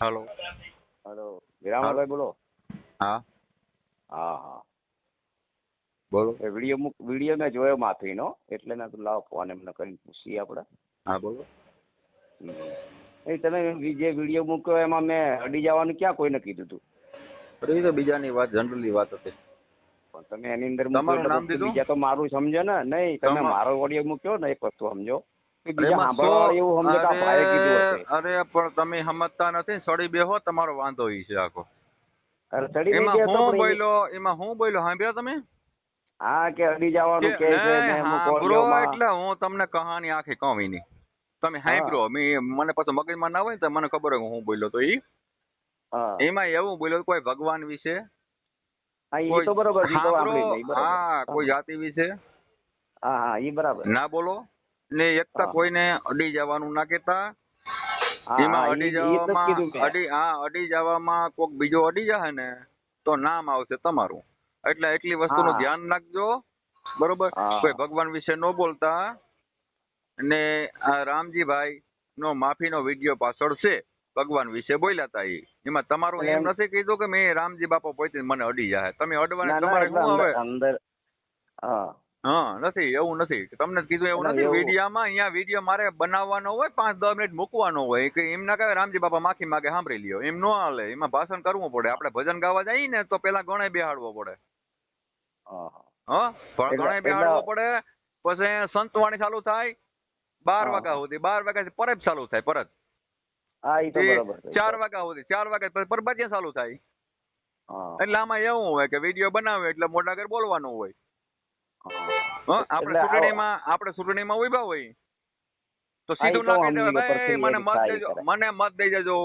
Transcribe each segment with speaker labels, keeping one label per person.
Speaker 1: હાલો.
Speaker 2: Hello. વિરામભાઈ બોલો.
Speaker 1: હા.
Speaker 2: હા હા.
Speaker 1: બોલો.
Speaker 2: એ વીડિયો મુક વીડિયો મેં જોયો માફીનો એટલે મેં કીધું લાવો ફોન એમને કરીને પૂછીએ આપણે.
Speaker 1: હા બોલો.
Speaker 2: એ તમે જે વીડિયો મૂક્યો એમાં મેં અડી જવાનું ક્યાં કોઈને કીધું હતું
Speaker 1: અરે તો બીજાની વાત જનરલી વાત હતી.
Speaker 2: પણ તમે એની અંદર
Speaker 1: તમારું
Speaker 2: મૂક્યો
Speaker 1: નામ દીધું?
Speaker 2: બીજા તો મારું સમજો ને. નહીં તમે મારો ઓડિયો મૂક્યો ને એક વસ્તુ સમજો.
Speaker 1: અરે પણ તમે સમજતા નથી સડી બેહો તમારો વાંધો ઈ છે આખો. એમાં હું બોલ્યો એમાં હું બોલ્યો સાંભળ્યા તમે?
Speaker 2: હા કે અડી જવાનું
Speaker 1: કે
Speaker 2: છે ઓડિયોમાં-
Speaker 1: એટલે હું તમને કહાની આખી કહું એની. તમે સાંભળો મે મને પાછું મગજમાં ના હોય તો મને ખબર હોય હું બોલ્યો તો ઈ. એમાં એવું બોલ્યો કોઈ ભગવાન વિશે.
Speaker 2: હા
Speaker 1: કોઈ જાતિ વિશે.
Speaker 2: હા હા ઈ બરાબર.
Speaker 1: ના બોલો. ને
Speaker 2: એકતા.
Speaker 1: કોઈને અડી જવાનું ના
Speaker 2: કેતા
Speaker 1: એમાં અડી જવામાં અડી હા અડી જવામાં કોક બીજો અડી જાય ને તો નામ આવશે તમારું. એટલે એટલી વસ્તુનું ધ્યાન રાખજો. બરોબર? કોઈ ભગવાન વિશે ન બોલતા. ને આ રામજીભાઈ નો માફીનો વીડિયો પાછળ છે ભગવાન વિશે બોલ્યા હતા એમાં તમારું એમ નથી કીધું કે મેં રામજી બાપા પોતે મને અડી જાય તમે અડવાના
Speaker 2: ના, ના,
Speaker 1: તમારે શું આવે?
Speaker 2: અંદર હા.
Speaker 1: હા નથી એવું નથી. તમને કીધું એવું નથી વિડીયામાં અહીંયા વીડિયો મારે બનાવવાનો હોય પાંચ દસ મિનિટ મૂકવાનો હોય. કે એમ ના કહે રામજી બાપા માખી માગે સાંભળી લ્યો. એમ ન હાલે એમાં ભાષણ કરવું પડે. આપણે ભજન ગાવા જઈએ ને તો પેલા ગણે બેહાડવો પડે.
Speaker 2: હા
Speaker 1: ગણે બેહાડવો પડે પછી સંતવાણી ચાલુ થાય બાર વાગ્યા સુધી બાર વાગ્યા પરત ચાલુ થાય પરત. ચાર વાગ્યા સુધી ચાર વાગ્યા પછી પરબતિયા ચાલુ થાય. એટલે આમાં એવું હોય કે વીડિયો બનાવે એટલે મોટા ઘર બોલવાનું હોય. આપણે ચૂંટણીમાં આપણે ચૂંટણીમાં ઊભા હોય તો સીધું ના કહી દેવાય મને મત દેજો મને મત દઈ જજો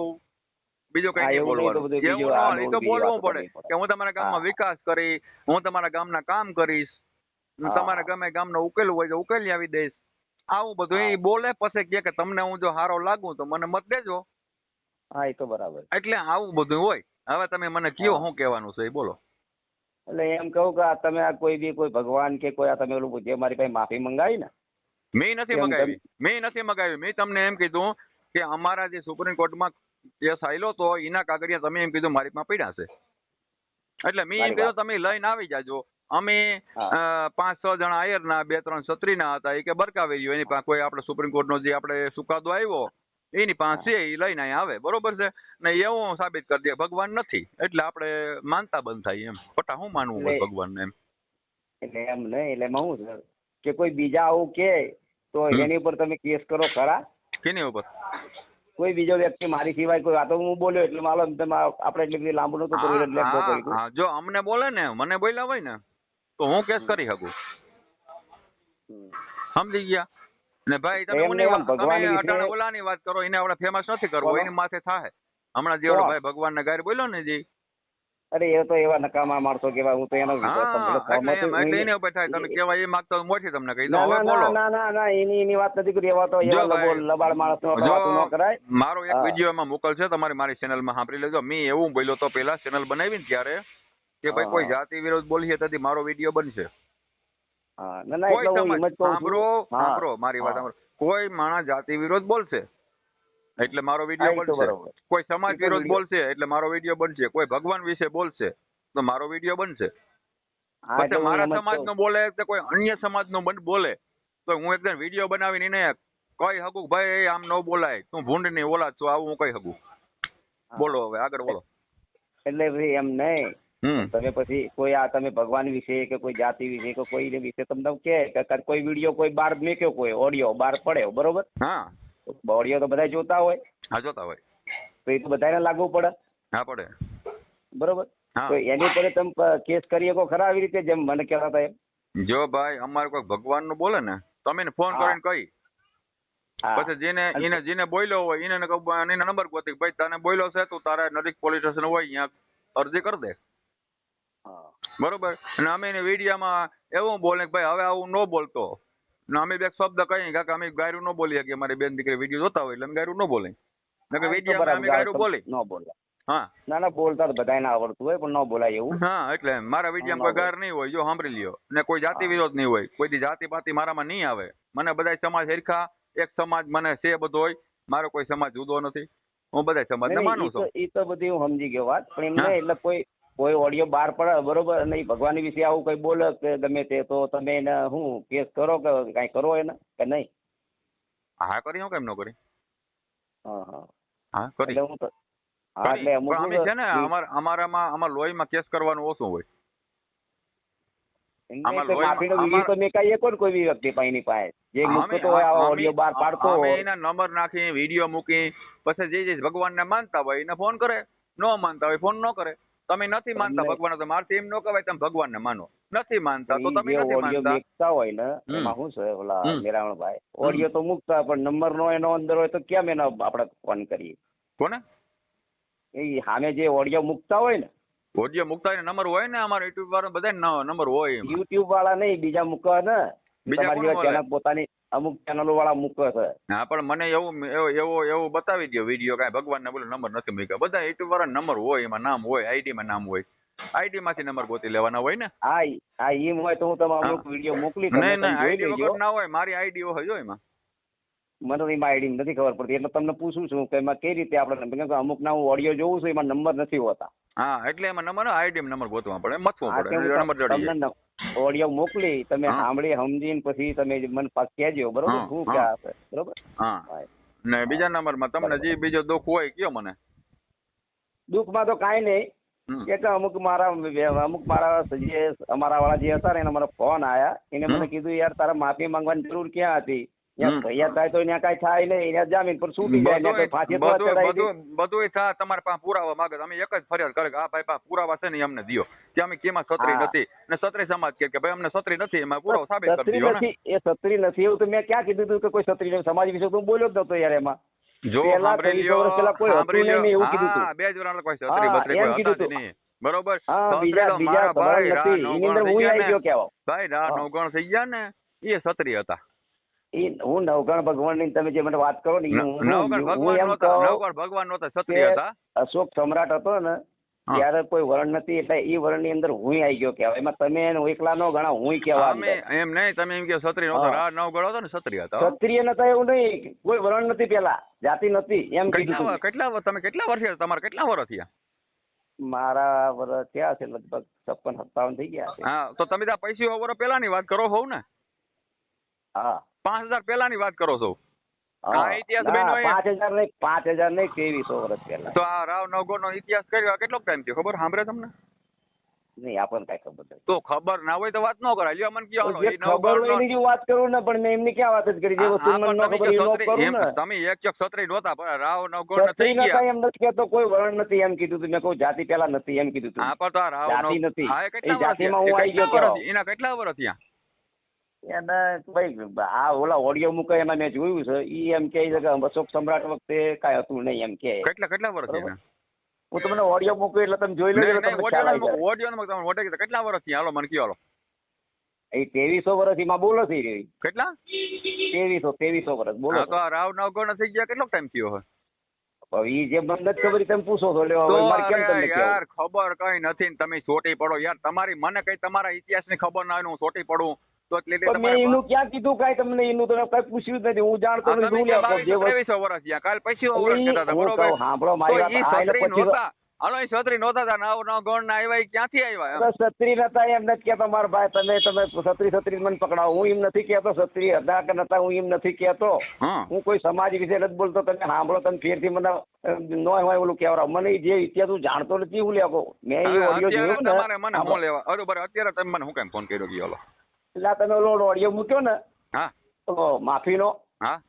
Speaker 1: બીજું કઈ નહીં બોલવાનું એવું ઈ તો બોલવું પડે કે હું તમારા ગામમાં. વિકાસ કરી હું તમારા ગામના કામ કરીશ. તમારા ગમે ગામનો ઉકેલ હોય તો ઉકેલી આવી દઈશ. આવું બધું એ બોલે પછી કે તમને હું જો હારો લાગુ તો મને મત દેજો.
Speaker 2: હા એ તો બરાબર.
Speaker 1: એટલે આવું બધું હોય. હવે તમે મને કયો
Speaker 2: હા.
Speaker 1: શું કહેવાનું છે એ બોલો.
Speaker 2: એટલે એમ કહું કે આ તમે આ કોઈ બી કોઈ ભગવાન કે કોઈ આ તમે ઓલું જે મારી પાસે માફી મંગાવી ને
Speaker 1: મેં નથી મંગાવી. મેં નથી મંગાવી. મેં તમને એમ કીધું કે અમારા જે સુપ્રીમ કોર્ટમાં કેસ આવેલો તો એના કાગળિયા તમે એમ કીધું મારી પાસે પડ્યા છે. એટલે મેં એમ કીધું તમે લઈને આવી જાજો. અમે પાંચ છ જણા આયરના બે ત્રણ છત્રીના હતા એ કે બરકાવેરીઓ એની પાસે કોઈ આપણે સુપ્રીમ કોર્ટનો જે આપણે ચુકાદો આવ્યો એની પાસે એ લઈને અહીંયા આવે બરોબર છે? ને એવું સાબિત કરી દે ભગવાન નથી. એટલે આપણે માનતા બંધ થાય એમ. પટા શું માનવું હોય ભગવાનને એમ?
Speaker 2: એટલે એમ નહીં એટલે એમાં હું કે કોઈ બીજા આવું કે તો એની ઉપર તમે કેસ કરો ખરા?
Speaker 1: કેની ઉપર?
Speaker 2: કોઈ બીજો વ્યક્તિ મારી સિવાય કોઈ વાતો હું બોલ્યો એટલે માલો આપણે એટલી બધી લાંબુ નતું કર્યું એટલે
Speaker 1: હા, જો અમને બોલે ને મને બોલ્યા હોય ને તો હું કેસ કરી શકું? સમજી ગયા? ને ભાઈ તમે મને
Speaker 2: ભગવાન
Speaker 1: અટાણે ઓલાની વાત કરો એને આપણે ફેમસ નથી કરવો એની માથે થાય હમણાં જે ભાઈ ભગવાન ને ગાર બોલ્યો ને જી.
Speaker 2: અરે એ તો એવા નકામા માણસો કેવા હું તો એનો
Speaker 1: એટલે
Speaker 2: એની-
Speaker 1: ઉપર થાય તમે કેવા એ માંગતો મોટી તમને કહી દો
Speaker 2: ના
Speaker 1: હવે
Speaker 2: ના
Speaker 1: બોલો.
Speaker 2: ના ના ના એની એની વાત નથી કરી એવા તો એવા લબાડ માણસ નો કરાય.
Speaker 1: મારો એક. વીડિયો એમાં મોકલ છે તમારી મારી ચેનલમાં સાંભળી લેજો. મેં એવું બોલ્યો તો પેલા ચેનલ બનાવી ને ત્યારે કે ભાઈ કોઈ જાતિ વિરોધ બોલીએ તેથી મારો વીડિયો બનશે.
Speaker 2: હા ના ના
Speaker 1: કોઈ
Speaker 2: એટલે હું એમ જ કહું
Speaker 1: સાંભળો સાંભળો મારી વાત સાંભળો. કોઈ માણસ જાતિ વિરોધ બોલશે? એટલે મારો વીડિયો બનશે. કોઈ સમાજ વિરોધ બોલશે? એટલે મારો વીડિયો બનશે. કોઈ ભગવાન વિશે બોલશે? તો મારો વીડિયો બનશે. પછી મારા
Speaker 2: એમ
Speaker 1: સમાજ નો બોલે કે કોઈ અન્ય સમાજ નો બોલે? તો હું એકદમ વીડિયો બનાવીને એને કઈ હકું ભાઈ આમ ન બોલાય. તું ભૂંડની ઓલાદ છો. આવું હું કઈ હકું બોલો હવે આગળ બોલો.
Speaker 2: એટલે ભાઈ એમ નહીં. તમે પછી કોઈ આ તમે ભગવાન વિશે કે કોઈ જાતિ વિશે કે કોઈ વિશે તમને કે કોઈ વીડિયો કોઈ બાર મેક્યો કોઈ ઓડિયો બાર પડ્યો બરોબર?
Speaker 1: હા.
Speaker 2: ઓડિયો તો બધા જોતા હોય.
Speaker 1: હા જોતા હોય.
Speaker 2: તો એ તો બધાને લાગુ પડે.
Speaker 1: હા પડે.
Speaker 2: બરોબર? તો એની પર તમે કેસ કરી શકો ખરા આવી રીતે જેમ મને કહેતા હતા એમ?
Speaker 1: જો ભાઈ અમારે કોઈ ભગવાનનું બોલે ને તમે ફોન કરીને કહી. પછી જેને એને જેને બોલ્યો હોય એને એને નંબર ગોતી ભાઈ તને બોલ્યો છે તું તારે નજીક પોલીસ સ્ટેશન હોય અહીંયા અરજી કરી દે. બરોબર? અને અમે એને વિડીયામાં એવું બોલે કે ભાઈ હવે આવું ન બોલતો. ને અમે બે શબ્દ કહીએ કે અમે ગાયરું ન બોલીએ કે અમારી બેન દીકરી વીડિયો જોતા હોય એટલે અમે ગાયરું ન બોલે. નકર વિડીયામાં અમે ગાયરું બોલી
Speaker 2: ન બોલે
Speaker 1: હા.
Speaker 2: ના ના બોલતા તો બધાને આવડતું હોય પણ ન બોલાય એવું.
Speaker 1: હા એટલે મારા વિડીયામાં કોઈ ગાર નહીં હોય જો સાંભળી લ્યો. ને કોઈ જાતિ વિરોધ નહીં હોય. કોઈ જાતિ પાતિ મારામાં નહીં આવે. મને બધા સમાજ હરખા એક સમાજ મને છે બધો હોય. મારો કોઈ સમાજ જુદો નથી. હું બધા સમાજને માનું છું.
Speaker 2: એ તો બધી હું સમજી ગયો વાત. પણ એમને એટલે કોઈ કોઈ ઓડિયો બહાર પડે બરોબર? અને ભગવાન વિશે આવું કઈ બોલે કે ગમે તે તો તમે એને શું કેસ કરો કે કાંઈ કરો એને કે નહીં?
Speaker 1: હા કરી હું કેમ ન કરી?
Speaker 2: હા હા.
Speaker 1: હા કરી.
Speaker 2: એટલે હું તો હા એટલે
Speaker 1: અમે છે ને અમાર અમારામાં અમાર લોહીમાં કેસ કરવાનું ઓછું હોય.
Speaker 2: જે
Speaker 1: ભગવાનને માનતા હોય એને ફોન કરે. ન માનતા હોય ફોન ન કરે. તમે નથી માનતા ભગવાન તો મારથી એમ ન કહેવાય તમે ભગવાનને માનો. નથી માનતા તો તમે નથી માનતા.
Speaker 2: મેકતા હોય ને એમાં શું છે ઓલા. મેરાવણભાઈ ઓડિયો તો મૂકતા પણ નંબર નો એનો અંદર હોય તો કેમ એનો આપણે ફોન કરીએ?
Speaker 1: કોને?
Speaker 2: એ સામે જે ઓડિયો મુકતા હોય ને.
Speaker 1: ઓડિયો મુકતા નંબર હોય ને અમારા યુટ્યુબ વાળા બધા નંબર હોય
Speaker 2: યુટ્યુબ વાળા નહીં બીજા મુકવા ને
Speaker 1: બીજા
Speaker 2: પોતાની અમુક ચેનલો વાળા મૂકે છે.
Speaker 1: હા પણ મને એવું એવો એવો બતાવી દો વીડિયો કાંઈ. ભગવાનને બોલો નંબર નથી મૂક્યા. બધા યુટ્યુબ વાળા નંબર હોય એમાં નામ હોય આઈડીમાં નામ હોય. આઈડી માંથી નંબર ગોતી લેવાના હોય ને?
Speaker 2: હા હા એમ હોય તો હું
Speaker 1: તમારો
Speaker 2: અમુક વીડિયો મોકલી
Speaker 1: નહીં નહીં આઈડી વગર ના હોય મારી આઈડી હોય એમાં.
Speaker 2: મને એમાં આઈડી નથી ખબર પડતી એટલે તમને પૂછું છું કે એમાં કઈ રીતે આપણે કેમ કે અમુક ના હું ઓડિયો જોઉં છું એમાં નંબર નથી હોતા.
Speaker 1: હા એટલે એમાં નંબર આઈડીએમ નંબર ગોતવા પડે મથવો પડે નંબર જોડી
Speaker 2: તમને ઓડિયો મોકલી તમે સાંભળી સમજીને પછી તમે મને પાછ કહેજો બરોબર? શું. ક્યાં બરોબર?
Speaker 1: હા. ને બીજા નંબરમાં તમને જે બીજો દુઃખ હોય કયો મને?
Speaker 2: દુઃખમાં તો કાંઈ નહીં. કે અમુક મારા અમુક મારા જે અમારા વાળા જે હતા ને એને મને ફોન આયા. એને મને કીધું યાર તારા માફી માંગવાની જરૂર ક્યાં હતી? થાય તો ત્યાં થાય નહીં. જામીન પર છૂટી જાય ફાંસી તો
Speaker 1: બધુંય-
Speaker 2: ચડાવી દે.
Speaker 1: બધુંય- બધુંય થા તમારા પાસે પુરાવા માંગે અમે એક જ ફરિયાદ કરે કે આ ભાઈ પાસે પુરાવા છે ને અમને દિયો. કે અમે કેમાં સત્રી નથી. ને સત્રી સમાજ કે ભાઈ અમને સત્રી નથી એમાં પુરાવો સાબિત કરી
Speaker 2: સત્રી
Speaker 1: ને.
Speaker 2: એ સત્રી નથી એવું તો મેં ક્યાં કીધું હતું કે કોઈ સત્રી સમાજ વિશે તો બોલ્યો જ નતો યાર એમાં.
Speaker 1: જો સાંભળી લ્યો સાંભળી લ્યો. હા બે જ કોઈ સત્રી બત્રી કોઈ
Speaker 2: કીધું
Speaker 1: હતા જ નહીં. બરોબર?
Speaker 2: બીજા બીજા
Speaker 1: ભાઈ
Speaker 2: નથી. એની અંદર હું
Speaker 1: થઈ
Speaker 2: આવી
Speaker 1: ગયા
Speaker 2: ગયો કહેવા
Speaker 1: ભાઈ રા નવગણ થઈ ગયા ને એ સત્રી હતા.
Speaker 2: એ હું નવગણ ભગવાનની તમે જે મને વાત કરો ને
Speaker 1: ભગવાન નહોતા હતા.
Speaker 2: અશોક સમ્રાટ હતો ને ત્યારે કોઈ વરણ નથી એટલે એ વરણની અંદર હું આવી ગયો કેવાય એમાં તમે એને એકલા નો ગણા હું
Speaker 1: કેવા એમ નહીં તમે એમ કે ક્ષત્રિય નહોતા. રા નવગણ હતો ને ક્ષત્રિય હતા.
Speaker 2: ક્ષત્રિય નતા એવું નહીં કોઈ વરણ નથી પેલા જાતિ નથી એમ કીધું
Speaker 1: કેટલા તમે કેટલા વર્ષે તમારે કેટલા વર્ષ થયા?
Speaker 2: મારા વર્ષ થયા છે લગભગ છપ્પન સત્તાવન થઈ ગયા છે.
Speaker 1: હા તો તમે ત્યાં પૈસા વર્ષ પહેલાની વાત કરો હોવ ને?
Speaker 2: હા.
Speaker 1: પાંચ હજાર પહેલાની વાત કરો છો?
Speaker 2: પાંચ હજાર નહીં ત્રેવીસો વર્ષ પહેલા.
Speaker 1: તો આ રાવ નવગોળ નો ઇતિહાસ કર્યો. કેટલો ટાઈમ થયો? ખબર? સાંભળે તમને?
Speaker 2: નહીં આપણને કઈ ખબર નથી.
Speaker 1: તો ખબર ના હોય તો વાત ન કરાય. લ્યો મને કયો
Speaker 2: ખબર હોય એની વાત કરું ને પણ મેં એમની ક્યાં વાત જ કરી? જે વસ્તુ મને ન
Speaker 1: તમે
Speaker 2: ખબર એ ન કરું ને.
Speaker 1: તમે એક ચોક સત્રી નહોતા પણ રાવ નવગોળ ના થઈ
Speaker 2: ક્ષત્રિય નતા
Speaker 1: ગયા
Speaker 2: એમ નથી કહેતો કોઈ વરણ નથી એમ કીધું તું. મેં કહું જાતિ પેલા નથી એમ કીધું તું.
Speaker 1: હા પણ તો રાવ
Speaker 2: જાતિ
Speaker 1: નવ-
Speaker 2: નથી.
Speaker 1: હા, કેટલા વર્ષ
Speaker 2: જાતિમાં હું આવી ગયો
Speaker 1: કેટલા વર્ષ
Speaker 2: કહેવાય.
Speaker 1: એના કેટલા વર્ષ થયા?
Speaker 2: એને ભાઈ આ ઓલા ઓડિયો મૂકે એમાં મેં જોયું છે ઈ એમ કહે છે કે અશોક સમ્રાટ વખતે કાંઈ હતું નહીં એમ કે
Speaker 1: કેટલા કેટલા વર્ષ થયા?
Speaker 2: હું તમને ઓડિયો મૂકું એટલે તમે જોઈ લેજો તમને ખ્યાલ આવી
Speaker 1: જાય. ઓડિયો નથી તમે ઓડિયો. કેટલા વર્ષ થયા? હાલો મને કયો હાલો.
Speaker 2: એ ત્રેવીસો વર્ષ એમાં બોલો થઈ રહી
Speaker 1: કેટલા?
Speaker 2: ત્રેવીસો ત્રેવીસો વર્ષ બોલો
Speaker 1: તો રાવ નવગોળ થઈ ગયા કેટલો ટાઈમ થયો હોય?
Speaker 2: ઈ જે મને નથી ખબર તમે પૂછો છો કેમ તમને
Speaker 1: યાર ખબર કઈ નથી ને તમે ચોટી પડો. યાર તમારી મને કઈ તમારા ઇતિહાસની ખબર ના હોય હું ચોટી પડું. તો એટલે એટલે
Speaker 2: મેં એનું ક્યાં કીધું કાંઈ તમને? એનું તમે કઈ પૂછ્યું જ નથી. હું જાણતો નથી
Speaker 1: જે
Speaker 2: લેવા
Speaker 1: બાવીસો,
Speaker 2: જે વસ્તુ-
Speaker 1: ત્રેવીસો વર્ષ થયા. કાલ પછી વર્ષ
Speaker 2: ઈ
Speaker 1: હતા, બરોબર?
Speaker 2: સાંભળો મારી વાત
Speaker 1: છત્રી નહોતા. હાલો ઈ છત્રી નહોતા તા નવ નવ ગણ ના આવ્યા ક્યાંથી આવ્યા એમ?
Speaker 2: નતા એમ નથી કહેતો મારા ભાઈ. તમે તમે સત્રી સત્રી મને પકડાવો. હું એમ નથી કેતો સત્રી હતા કે નતા હું એમ નથી કેતો
Speaker 1: હું.
Speaker 2: કોઈ સમાજ વિશે નથી બોલતો. તમે સાંભળો તમે ફેરથી મને નો હોય ઓલું કેવરા મને જે ઇતિહાસ હું જાણતો નથી હું લેવો મેં એ ઓડિયો
Speaker 1: તમારે મને હું લેવા. બરોબર અત્યારે તમે મને હું કેમ ફોન કર્યો હાલો.
Speaker 2: એટલે તમે ઓલો ઓડિયો મૂક્યો ને
Speaker 1: હા.
Speaker 2: તો માફીનો.
Speaker 1: હા.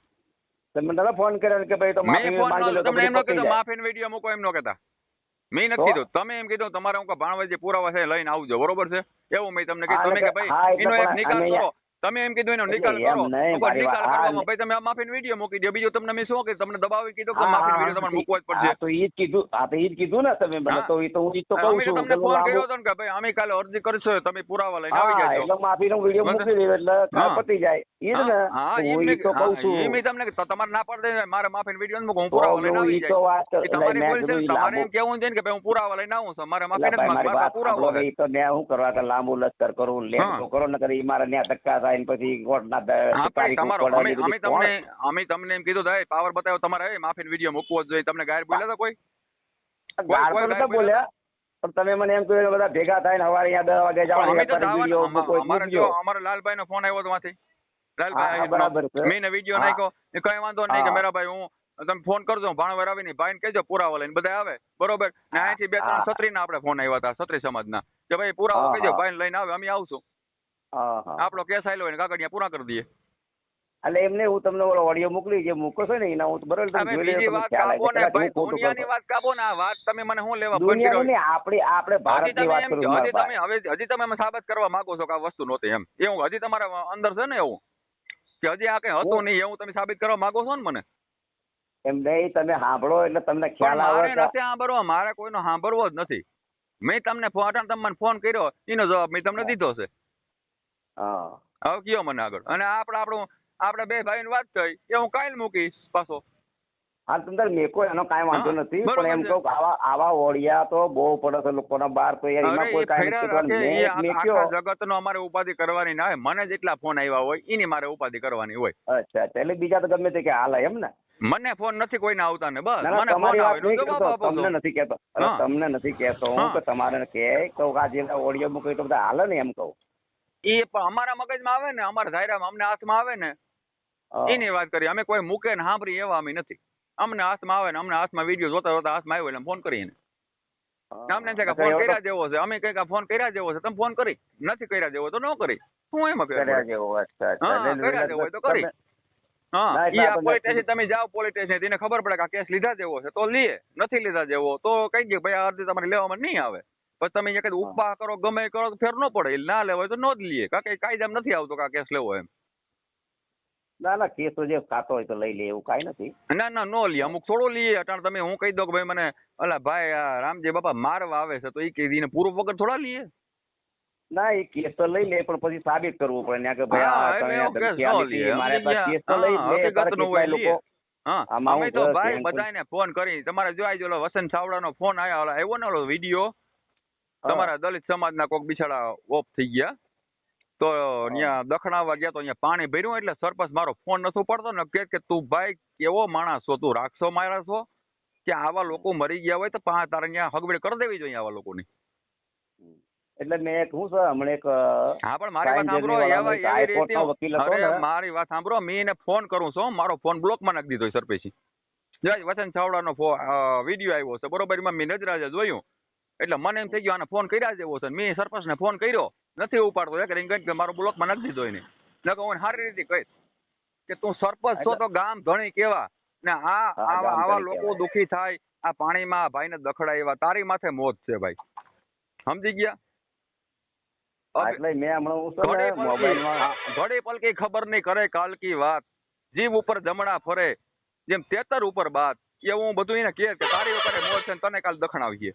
Speaker 2: તમે મને ફોન કર્યો કે ભાઈ તો માફી માંગી લો
Speaker 1: તમને એમ ન કીધું. માફીનો વીડિયો મૂકો એમ ન કહેતા. મેં નથી કીધું તમે એમ કીધું તમારે હું ભાણવડ જે પુરાવા છે લઈને આવજો બરોબર છે? એવું મેં તમને કીધું તમે કે ભાઈ એનો એક નિકાલ કરો. તમે એમ કીધું એનો
Speaker 2: એટલે
Speaker 1: નિકાલ
Speaker 2: એમ
Speaker 1: કરો
Speaker 2: નહીં,
Speaker 1: હું કહું,
Speaker 2: મારી
Speaker 1: નિકાલ
Speaker 2: વાત- હા,
Speaker 1: કરવામાં ભાઈ તમે આ માફીનો વીડિયો મૂકી દો બીજું તમને મેં શું કીધું તમને દબાવી કીધું કે
Speaker 2: હા,
Speaker 1: માફીનો
Speaker 2: હા,
Speaker 1: વીડિયો તમારે
Speaker 2: હા,
Speaker 1: મૂકવો જ
Speaker 2: હા,
Speaker 1: પડશે
Speaker 2: તો ઈ જ કીધું હા તો ઈ જ કીધું ને તમે મને
Speaker 1: હા.
Speaker 2: તો ઈ તો હું ઈ જ તો કહું
Speaker 1: અમે તો
Speaker 2: છું
Speaker 1: તમને
Speaker 2: કે
Speaker 1: ફોન
Speaker 2: લાંબુ-
Speaker 1: કર્યો હતો ને કે ભાઈ અમે કાલે અરજી કરશો તમે પુરાવા લઈને આવી
Speaker 2: હા
Speaker 1: ગયા
Speaker 2: એટલે માફીનો વીડિયો
Speaker 1: બરાબર.
Speaker 2: મૂકી દેવો એટલે કામ
Speaker 1: હા.
Speaker 2: પતી જાય ઈ જ ને
Speaker 1: હા
Speaker 2: હું
Speaker 1: એમ
Speaker 2: ઈ તો કહું છું
Speaker 1: એમ તમને તો તમારે ના પડે ને મારે માફીનો વીડિયો નથી મૂકો હું
Speaker 2: તો
Speaker 1: પુરાવા લઈને
Speaker 2: હું
Speaker 1: આવી
Speaker 2: ઈ તો
Speaker 1: જાય
Speaker 2: વાત
Speaker 1: એ તમારી
Speaker 2: મેં
Speaker 1: ભૂલ છે
Speaker 2: કીધું
Speaker 1: ને.
Speaker 2: ઈ
Speaker 1: તમારે
Speaker 2: લાંબુ
Speaker 1: એમ કેવું છે ને કે ભાઈ હું પુરાવા લઈને આવું છું મારે માફી
Speaker 2: એટલે
Speaker 1: નથી
Speaker 2: ભાઈ
Speaker 1: માંગવી.
Speaker 2: મારી
Speaker 1: મારે
Speaker 2: વાત
Speaker 1: પુરાવો
Speaker 2: સાંભળો
Speaker 1: છે
Speaker 2: ઈ તો ન્યા હું કરવા કે લાંબુ લશ્કર કરું લે
Speaker 1: હા.
Speaker 2: તો કરો નકર ઈ મારા ન્યા ધક્કા થાય ને પછી કોર્ટના
Speaker 1: અમે? તમને અમે તમને એમ કીધું થાય પાવર બતાવ્યો તમારે માફી વીડિયો મૂકવો જ જોઈએ. તમને ગાયર બોલ્યા હતા કોઈ?
Speaker 2: બોલ્યા પણ તમે મને એમ કહ્યું બધા ભેગા થઈને સવારે અહીંયા દસ વાગે જવાનું
Speaker 1: અમારે લાલભાઈ નો ફોન આવ્યો તો માંથી લાલભાઈ મેં વીડિયો નાખ્યો. એ કઈ વાંધો નહીં કે. મેરા ભાઈ હું તમે ફોન કરજો ભાણવર આવીને ભાઈને કહેજો પુરાવા લઈને બધા આવે. બરોબર? ને અહીંથી બે ત્રણ
Speaker 2: છત્રી
Speaker 1: ના આપણે ફોન આવ્યા હતા છત્રી સમાજના. કે ભાઈ પુરાવા કહેજો. ભાઈને લઈને આવે અમે આવશું. આપણો કેસ આવેલો હોય ને કાગળિયા પૂરા કરી દઈએ.
Speaker 2: એટલે એમને હું તમને ઓલો ઓડિયો મોકલી જે મૂકો છો ને એના હું બરોબર તમે
Speaker 1: બીજી વાત કાપો ને ભાઈ દુનિયાની વાત કાપો ને આ વાત તમે મને શું લેવા
Speaker 2: દુનિયાની નહીં, આપણે
Speaker 1: હજી
Speaker 2: ભારતની વાત કરું
Speaker 1: હજી તમે હવે હજી તમે મને સાબિત કરવા માંગો છો કે આ વસ્તુ નહોતી એમ. એવું હજી તમારા અંદર છે ને એવું? કે હજી આ કઈ હતું નહીં એવું તમે સાબિત કરવા માંગો છો ને મને?
Speaker 2: એમ નહીં તમે સાંભળો એટલે તમને ખ્યાલ આવે મારે
Speaker 1: નથી સાંભળવો મારે કોઈનો સાંભળવો જ નથી. મેં તમને ફોન તમને ફોન કર્યો એનો જવાબ મેં તમને દીધો છે.
Speaker 2: હા.
Speaker 1: હવે કયો મને આગળ? અને આપણે આપણું આપણે બે ભાઈ વાત થઈ એ હું કાલ મૂકીશ પાછો.
Speaker 2: હા તમે મેકો એનો કાંઈ વાંધો નથી પણ એમ કહું આવા આવા ઓળિયા તો બહુ પડે છે લોકોના બાર તો એમાં કોઈ કાંઈ નથી
Speaker 1: જગતનો અમારે ઉપાધિ કરવાની ના હોય. મને જેટલા ફોન આવ્યા હોય એની મારે ઉપાધિ કરવાની હોય.
Speaker 2: અચ્છા. એટલે બીજા તો ગમે તે કે હાલ એમ ને?
Speaker 1: મને ફોન નથી કોઈને આવતા ને બસ. મને ફોન આવે
Speaker 2: તમને નથી કહેતો. તમને નથી કહેતો હું કે તમારે કે કહું આ જે ઓડિયો મૂકે તો બધા હાલે ને એમ કહું.
Speaker 1: એ પણ અમારા મગજમાં આવે ને અમારા ધાયરામાં અમને હાથમાં આવે ને એની વાત કરી અમે કોઈ મૂકે ને સાંભળી એવા અમે નથી. અમને હાથમાં આવે ને અમને હાથમાં વીડિયો જોતા જોતા હાથમાં આવ્યો એટલે ફોન કરીને. અમને છે કે ફોન કર્યા જેવો છે. અમે કઈ કે ફોન કર્યા જેવો છે. તમે ફોન કરી? નથી કર્યા જેવો તો ન કરી. શું એમાં
Speaker 2: કર્યા જેવો
Speaker 1: કર્યા જેવો તો કરી. હા આ પોલીસ સ્ટેશન તમે જાઓ પોલીસ સ્ટેશન એને ખબર પડે કે આ કેસ લીધા જેવો છે તો લઈએ નથી લીધા જેવો તો કઈ ગયો ભાઈ આ અરજી તમારે લેવામાં નહીં આવે. પછી તમે અહીંયા કઈ ઉપા કરો ગમે કરો તો ફેર ન પડે. ના લેવો તો ન જ લઈએ. કાકે કાયદામાં નથી આવતો કા કેસ લેવો એમ.
Speaker 2: ના ના કેસ જે ખાતો હોય તો લઈ લે એવું કાંઈ નથી.
Speaker 1: ના ના નો લઈએ. અમુક થોડો લઈએ. અટાણ તમે હું કહી દઉં કે ભાઈ મને અલા ભાઈ આ રામજી બાપા મારવા આવે છે તો એ કીધી એને પૂર્વ વગર થોડા લઈએ.
Speaker 2: ના એ કેસ તો લઈ લે પણ પછી સાબિત કરવું પડે. ને કે ભાઈ
Speaker 1: ન.
Speaker 2: મારે તો કેસ તો લઈ લે લોકો
Speaker 1: હા અમે તો ભાઈ બધાને ફોન કરી. તમારે જો આજો ચાવડા વસંત ચાવડાનો ફોન આવ્યો આવ્યો ને ઓલો વીડિયો. તમારા દલિત સમાજના કોક બિચારા ઓફ થઈ ગયા. તો ત્યાં દખણાવા ગયા તો અહીંયા પાણી ભર્યું એટલે સરપંચ મારો ફોન નથી પડતો ને કે કે તું ભાઈ કેવો માણસ છો? તું રાખશો મારા છો? કે આવા લોકો મરી ગયા હોય તો પા તારે ત્યાં હગબડ કરી દેવી જોઈએ આવા લોકોની.
Speaker 2: એટલે મેં એક હું સર હમણાં એક
Speaker 1: હા પણ મારી વાત સાંભળો એવા એવી રીતે
Speaker 2: વકીલ હતો
Speaker 1: અરે મારી વાત સાંભળો મેં એને ફોન કરું છું મારો ફોન બ્લોકમાં નાખી દીધો સરપેશી જય વસંત ચાવડાનો વીડિયો આવ્યો છે બરોબર એમાં મેં નજરાજે જોયું. એટલે મને એમ થઈ ગયું આને ફોન કર્યા જેવો છે. મેં સરપંચને ફોન કર્યો. નથી ઉપાડતો એક રીંગણ કે મારો બ્લોકમાં નાખી દીધો એને. નકર હું સારી રીતે કહીશ કે તું સરપંચ છો તો ગામ ધણી કેવા? ને આ આવા આવા લોકો. દુખી થાય આ પાણીમાં ભાઈને દખડાવ્યા તારી માથે મોત છે ભાઈ. સમજી ગયા?
Speaker 2: એટલે મેં હમણાં
Speaker 1: ઘડી પલકી. ખબર નહીં કરે કાલકી વાત. જીવ ઉપર જમણા ફરે. જેમ તેતર ઉપર બાદ એવું બધું એને કે તારી ઉપર મોત છે તને કાલ દખણાવીએ.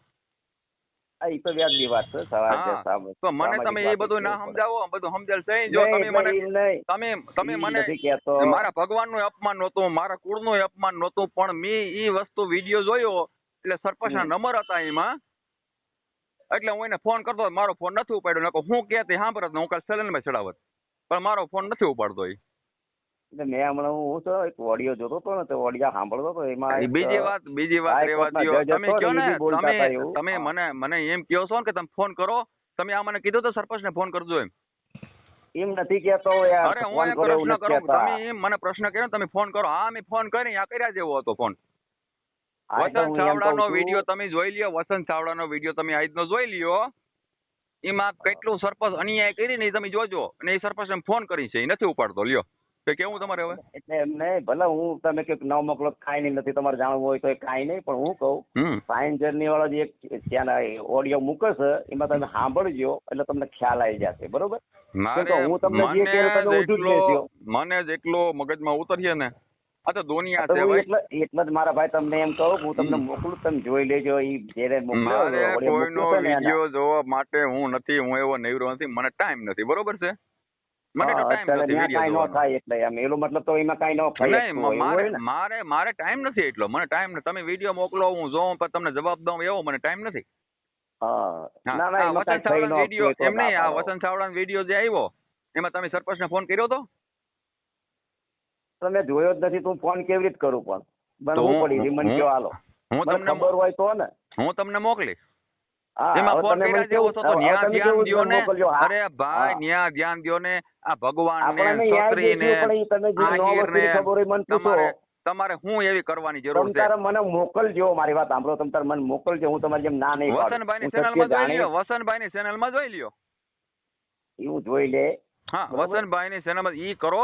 Speaker 2: હા, ભગવાન તો વ્યાજબી વાત છે સવાર છે
Speaker 1: તો મને તમે એ બધું ના સમજાવો બધું સમજેલ છે જો તમે મને
Speaker 2: નહીં, નહીં.
Speaker 1: તમે તમે મને મારા ભગવાનનું અપમાન નહોતું મારા કુળનું અપમાન નહોતું પણ મેં ઈ વસ્તુ વીડિયો જોયો એટલે સરપંચના
Speaker 2: હમ.
Speaker 1: નંબર હતા એમાં. એટલે હું એને ફોન કરતો મારો ફોન નથી ઉપાડ્યો નકર હું કહેતી સાંભળત ને હું કાલ સલનમાં ચડાવત. પણ મારો ફોન નથી ઉપાડતો એ
Speaker 2: એટલે મેં હમણાં હું હું એક ઓડિયો જોતો હતો ને તો ઓડિયો સાંભળતો હતો એમાં
Speaker 1: બીજી વાત બીજી વાત રેવા
Speaker 2: દો
Speaker 1: તમે કયો
Speaker 2: ને,
Speaker 1: ને તમે તમે મને મને એમ કહો છો ને કે તમે ફોન કરો તમે આ મને કીધું તો સરપંચને ફોન કરજો એમ.
Speaker 2: એમ નથી કેતો યાર
Speaker 1: અરે હું પ્રશ્ન કરું તમે એમ મને પ્રશ્ન કર્યો તમે ફોન કરો. હા મેં ફોન કરી આ કર્યા જેવો હતો ફોન. વસંત
Speaker 2: ચાવડા નો
Speaker 1: ચાવડાનો વીડિયો તમે જોઈ લ્યો વસંત ચાવડાનો વીડિયો તમે આજનો જોઈ લ્યો. એમાં કેટલું સરપંચ અન્યાય કરી ને તમે જોજો અને એ સરપંચને ફોન કરી છે એ નથી ઉપાડતો લ્યો. તો કેવું તમારે હવે?
Speaker 2: એટલે એમ નહીં ભલે હું તમે કે ન મોકલો કાંઈ નહીં નથી તમારે જાણવું હોય તો એ કાંઈ નહીં પણ હું કહું સાયન્સ જર્ની વાળો જે એક ત્યાંના ઓડિયો મૂકે છે એમાં તમે સાંભળજો એટલે તમને ખ્યાલ આવી જશે બરોબર? હું તમને જે
Speaker 1: મને
Speaker 2: તમે ઊંધું જ
Speaker 1: જેટલો
Speaker 2: લેજો.
Speaker 1: મને જેટલો મગજમાં ઉતરીએ ને આ તો દુનિયા છે ભાઈ.
Speaker 2: એટલે એટલે જ મારા ભાઈ તમને એમ કહું હું તમને મોકલું તમે જોઈ લેજો એ જ્યારે
Speaker 1: મારે કોઈનો. વીડિયો જોવા માટે હું નથી હું એવો નેવરો નથી મને ટાઈમ નથી બરોબર છે? મને તો ટાઈમ નથી
Speaker 2: ત્યાં
Speaker 1: વીડિયો
Speaker 2: કાંઈ ન થાય એટલે એમ. એનો મતલબ તો એમાં કાંઈ ન થાય
Speaker 1: નહીં
Speaker 2: એટલું હોય, એવું
Speaker 1: મારે ટાઈમ નથી એટલો. મને ટાઈમ તમે વીડિયો મોકલો હું જોઉં પણ તમને જવાબ દઉં એવો મને ટાઈમ નથી.
Speaker 2: ના ના
Speaker 1: આ
Speaker 2: એમાં ન
Speaker 1: વીડિયો નહીં આ
Speaker 2: ના.
Speaker 1: વસંત ચાવડાનો વીડિયો જે આવ્યો એમાં તમે સરપંચને ફોન કર્યો તો?
Speaker 2: તમે જોયો જ નથી તું ફોન કેવી રીતે કરું પણ? બનવું
Speaker 1: હું-
Speaker 2: પડી મને કયો હાલો.
Speaker 1: હું તમને
Speaker 2: ખબર હોય તો ને.
Speaker 1: હું તમને મોકલીશ. એમાં ફોન કર્યા જેવો તો ન્યા ધ્યાન
Speaker 2: કેવું
Speaker 1: ને અરે ભાઈ ન્યા ધ્યાન દ્યો ને આ ભગવાન ને
Speaker 2: ન્યાય
Speaker 1: ને આહિર ને તમારે તમારે હું એવી કરવાની જરૂર છે?
Speaker 2: મને મોકલજો મારી વાત સાંભળો. તમ તારે મને મોકલજો હું તમારી જેમ ના નહીં
Speaker 1: વસનભાઈ ની ચેનલમાં જોઈ લ્યો વસનભાઈ ની ચેનલમાં જોઈ લ્યો.
Speaker 2: એવું જોઈ લે.
Speaker 1: હા. વસનભાઈ ની ચેનલમાં ઈ કરો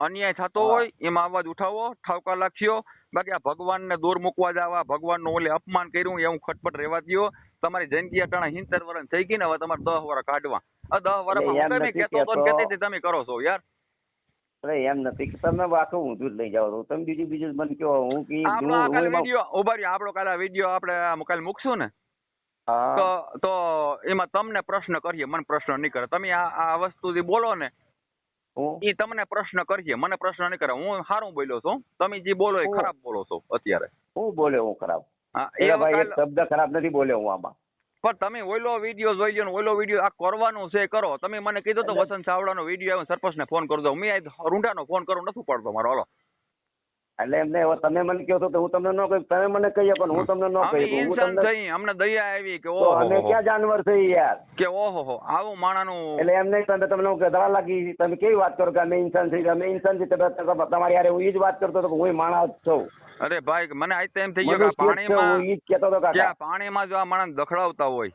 Speaker 1: અન્યાય થતો હોય એમાં અવાજ ઉઠાવો ઠાવકા લખ્યો. બાકી આ ભગવાન ને દૂર મૂકવા જવા ભગવાનનું ઓલે અપમાન કર્યું એવું ખટપટ રહેવા દ્યો. તમારી જિંદગી અટાણા હિંતેર વરણ થઈ ગઈ ને હવે તમારે દસ વર્ષ કાઢવા. આ દસ વર્ષમાં હું તમે કહેતો હતો
Speaker 2: કહેતી
Speaker 1: તમે કરો છો યાર.
Speaker 2: અરે એમ નથી કે તમે આખું ઊંધું જ લઈ જાઓ છો. તમે બીજું બીજું મને કહો હું કી
Speaker 1: ઉભારી
Speaker 2: હું-
Speaker 1: કાલે વીડિયો આપડે આપણો કાલે વીડિયો આપણે કાલે મૂકશું ને? તો તો એમાં તમને પ્રશ્ન કરીએ મને પ્રશ્ન નહીં કરે. તમે આ આ વસ્તુ જે બોલો ને.
Speaker 2: હું?
Speaker 1: એ તમને પ્રશ્ન કરીએ મને પ્રશ્ન નહીં કરે. હું સારું બોલ્યો છું. તમે જે બોલો એ ખરાબ બોલો છો અત્યારે.
Speaker 2: હું બોલ્યો હું ખરાબ? ભાઈ એક શબ્દ ખરાબ નથી બોલ્યો હું આમાં.
Speaker 1: પણ તમે ઓઈલો વીડિયો જોઈ લો ઓઈલો વીડિયો આ કરવાનું છે કરો. તમે મને કીધું તો વસંત ચાવડાનો વીડિયો આવ્યો સરપંચને ફોન કરી દો મેં આ રૂંઢાનો ફોન કરું નથી પડતો મારો હાલો.
Speaker 2: એટલે એમને તમે મને કહો છો તો હું તમને ન કહી તમે મને કહીએ પણ હું તમને ન કહી હું તમને
Speaker 1: થઈ અમને દયા આવી કે ઓહો
Speaker 2: અમે ક્યાં જાનવર છે યાર?
Speaker 1: કે ઓહો આવું માણાનું
Speaker 2: એટલે એમ નહીં તમે તમને હું ગધડા લાગી તમે કેવી વાત કરો કે અમે ઇન્સાન છીએ? અમે ઇન્સાન છીએ તમે- તમે- તમારી યારે હું એ જ વાત કરતો હતો કે હું માણસ છું.
Speaker 1: અરે ભાઈ મને આજ તો એમ થઈ ગયો કે
Speaker 2: હું
Speaker 1: પાણીમાં
Speaker 2: ઈ જ કહેતો હતો
Speaker 1: કે પાણીમાં જો આ માણસ દખડાવતા હોય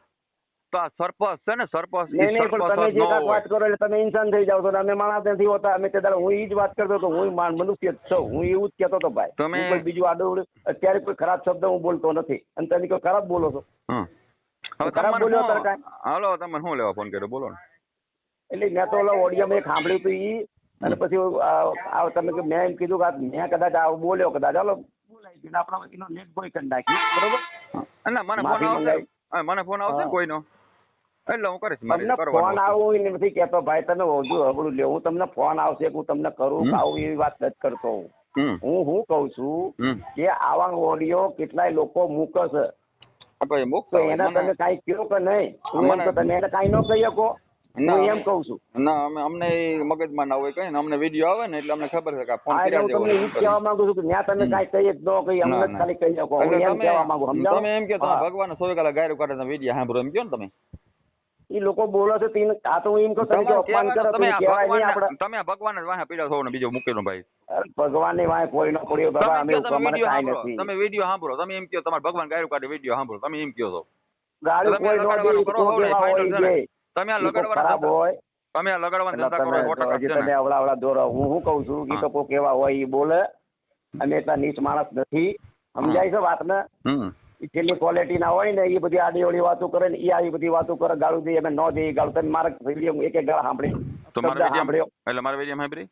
Speaker 1: સરપંચ છે ને? સરપંચ
Speaker 2: નહીં નહીં પણ તમે
Speaker 1: જે
Speaker 2: વાત કરો એટલે તમે ઇન્સાન થઈ જાવ છો ને? અમે માણસ નથી હોતા અમે તે દાડે હું એ જ વાત કરતો હતો હું મનુષ્ય જ છું. હું એવું જ કહેતો હતો ભાઈ.
Speaker 1: તમે-
Speaker 2: કોઈ બીજું આડું અત્યારે કોઈ ખરાબ શબ્દ હું બોલતો નથી. અને તમે કોઈ ખરાબ બોલો છો? ખરાબ બોલ્યો
Speaker 1: શું-
Speaker 2: કાંઈ?
Speaker 1: હાલો તમે શું લેવા ફોન કર્યો? બોલો ને.
Speaker 2: એટલે મેં તો ઓલા ઓડિયોમાં એક સાંભળ્યું હતું એ અને પછી તમે મેં એમ કીધું કે મેં કદાચ બોલ્યો કદાચ. હાલો બોલાય આપણા નેટ બોય કરી નાખી બરોબર?
Speaker 1: ના મને ફોન આવશે. મને ફોન આવશે. કોઈનો? એટલે હું કરીશ
Speaker 2: તમને ફોન. આવું ઈ નથી કેતો ભાઈ તમે ઓછું અઘરું લ્યો હું તમને ફોન આવશે હું તમને કરું. આવું એવી વાત નથી કરતો હું. હું હું કહું છું કે આવા ઓડિયો કેટલાય લોકો મૂકે છે.
Speaker 1: મુક્ત
Speaker 2: એના તમે કાંઈ કયો કે નહીં? તમે એને કાંઈ ન કહી શકો. હું એમ કહું છું.
Speaker 1: ના અમે અમને મગજમાં ના હોય કઈ ને અમને વીડિયો આવે ને એટલે અમને ખબર છે કે ફોન કર્યા જેવો
Speaker 2: તમને કહેવા માંગુ છું કે ત્યાં તમે. કાંઈ કહીએ જ ન કહી અમને. ખાલી શકો. હું એમ કહેવા માંગુ સમજાવો?
Speaker 1: તમે એમ કહો ભગવાન સોવે કલાક ગાયરું કાઢે વીડિયો સાંભળો એમ કહો ને તમે.
Speaker 2: ઈ લોકો બોલે છે તીન આ તો હું એમ કહું તમે અપમાન કરો
Speaker 1: તમે
Speaker 2: ભગવાન
Speaker 1: તમે ભગવાન જ વાહે પીડા છો ને બીજો મૂકેલો ભાઈ.
Speaker 2: ભગવાનની વાહે કોઈ નો પડ્યો બાબા અમે
Speaker 1: તમે કહો તમે
Speaker 2: અમારે
Speaker 1: વીડિયો
Speaker 2: કાંઈ નથી.
Speaker 1: તમે વિડિયો સાંભળો તમે એમ કહો તમારે ભગવાન ગાયરું કાઢે વિડિયો સાંભળો તમે એમ કહો છો?
Speaker 2: ગાડી કોઈ નો
Speaker 1: કરો ને, છે તમે આ લગાડવાના
Speaker 2: ખરાબ હોય.
Speaker 1: તમે આ લગાડવાના ધંધા કરો
Speaker 2: મોટા
Speaker 1: છે
Speaker 2: તમે અવળા અવળા દોરો હું શું કહું છું? કે તો કોઈ કેવા હોય એ બોલે. અમે એટલા નીચ માણસ નથી. સમજાય છે વાતને?
Speaker 1: હમ.
Speaker 2: ઈ છેલ્લી ક્વોલિટી ના હોય ને એ બધી આડી અવળી વાતો કરે ને એ આવી બધી વાતો કરે ગાળું દઈએ અમે ન દઈએ ગાળું. તમે મારા વીડિયો એક એક ગાળા સાંભળી.
Speaker 1: એટલે મારા વીડિયો સાંભળી?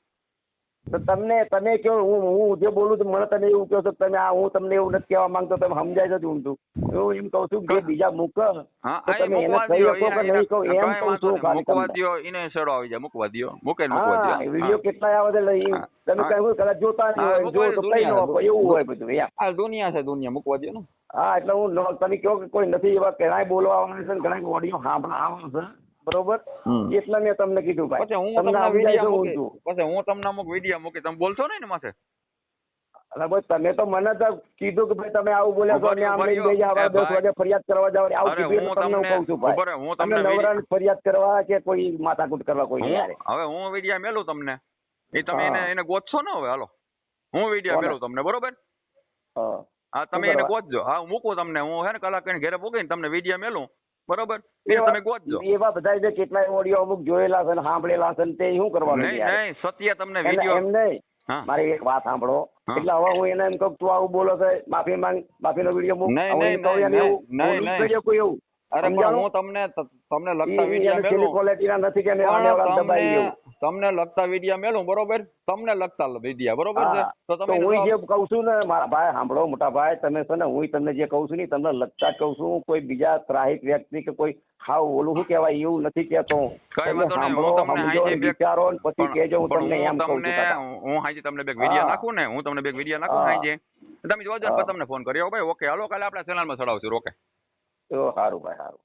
Speaker 2: તો તમને તમે કહો હું હું જે બોલું છું મને તમે એવું કહો છો તમે આ હું તમને એવું નથી કહેવા માંગતો તમે સમજાય છે ઊંધું. હું એમ કહું છું કે બીજા મૂક
Speaker 1: હા
Speaker 2: તો તમે એને કહી શકો કે નહીં કહો એમ કહું છું
Speaker 1: મૂકવા દો એને સડો આવી જાય મૂકવા દો મૂકે મૂકવા
Speaker 2: હા વિડિયો કેટલાય આવે છે તમે
Speaker 1: હા.
Speaker 2: કદાચ જોતા નહીં હોય જો તો કઈ ન એવું હોય બધું
Speaker 1: આ દુનિયા છે દુનિયા મૂકવા દો ને.
Speaker 2: હા એટલે હું તમે કહો કે કોઈ નથી એવા ઘણાય બોલવા આવવાના છે ઘણા ઓડિયો સાંભળવા આવવાના છે. બરોબર? એટલે મેં તમને કીધું ભાઈ.
Speaker 1: પછી હું
Speaker 2: તમને
Speaker 1: વીડિયો મૂકી પછી હું તમને અમુક વીડિયો મૂકી તમે બોલશો નહીં ને માથે?
Speaker 2: અરે ભાઈ તમે તો મને તો કીધું કે ભાઈ તમે આવું બોલ્યા છો અને આમ લઈ
Speaker 1: રહ્યો.
Speaker 2: આવા દસ વાગે ફરિયાદ કરવા જાવ આવું કીધું
Speaker 1: હું
Speaker 2: તમને કહું છું ભાઈ.
Speaker 1: હું તમને
Speaker 2: નવરાને ફરિયાદ કરવા કે કોઈ માથાકૂટ કરવા કોઈ
Speaker 1: હવે હું વીડિયો મેલું તમને. એ તમે એને એને ગોતશો ને હવે હાલો. હું વીડિયો? મેલું તમને બરોબર?
Speaker 2: હા.
Speaker 1: હા તમે એને? ગોતજો. હા હું મૂકું તમને. હું હે ને કલાક ઘેરે પૂગીને તમને વીડિયો મેલું. બરોબર? એ તમે ગોતજો.
Speaker 2: એવા બધા જે કેટલાય ઓડિયો અમુક જોયેલા છે ને સાંભળેલા છે ને તે શું કરવાનું
Speaker 1: નહીં નહીં સત્ય તમને વીડિયો
Speaker 2: એમ નહીં. મારી એક વાત સાંભળો. એટલે હવે હું એને એમ કહું તું આવું બોલો છે માફી માંગ માફીનો વીડિયો મૂક.
Speaker 1: નહીં, નહીં, નહીં,
Speaker 2: કોઈ એવું.
Speaker 1: અરે પણ? હું તમને તમને લગતા વીડિયો મેલું.
Speaker 2: ક્વોલિટીના નથી કે મેં દબાઈ એવું.
Speaker 1: તમને લગતા વિડિયા મેલું બરોબર? તમને લગતા વિડિયા બરોબર છે? તો તમે
Speaker 2: હું જે કહું છું ને મારા ભાઈ સાંભળો મોટા ભાઈ તમે છે ને હું તમને જે કહું છું ને તમને લગતા જ કહું છું. કોઈ બીજા ત્રાહિત વ્યક્તિ કે કોઈ હાવ ઓલું શું કહેવાય એવું નથી કહેતો. હું. સાંભળો સમજો વિચારો પછી કહેજો હું તમને એમ કહું છું
Speaker 1: હું હાજી તમને બે વિડિયા નાખું ને હું તમને બે વિડિયા નાખું હાજી. તમે જોજો પછી તમને ફોન કર્યો ભાઈ ઓકે. હાલો કાલે આપણા ચેનલમાં ચડાવશું ઓકે.
Speaker 2: તો સારું ભાઈ સારું.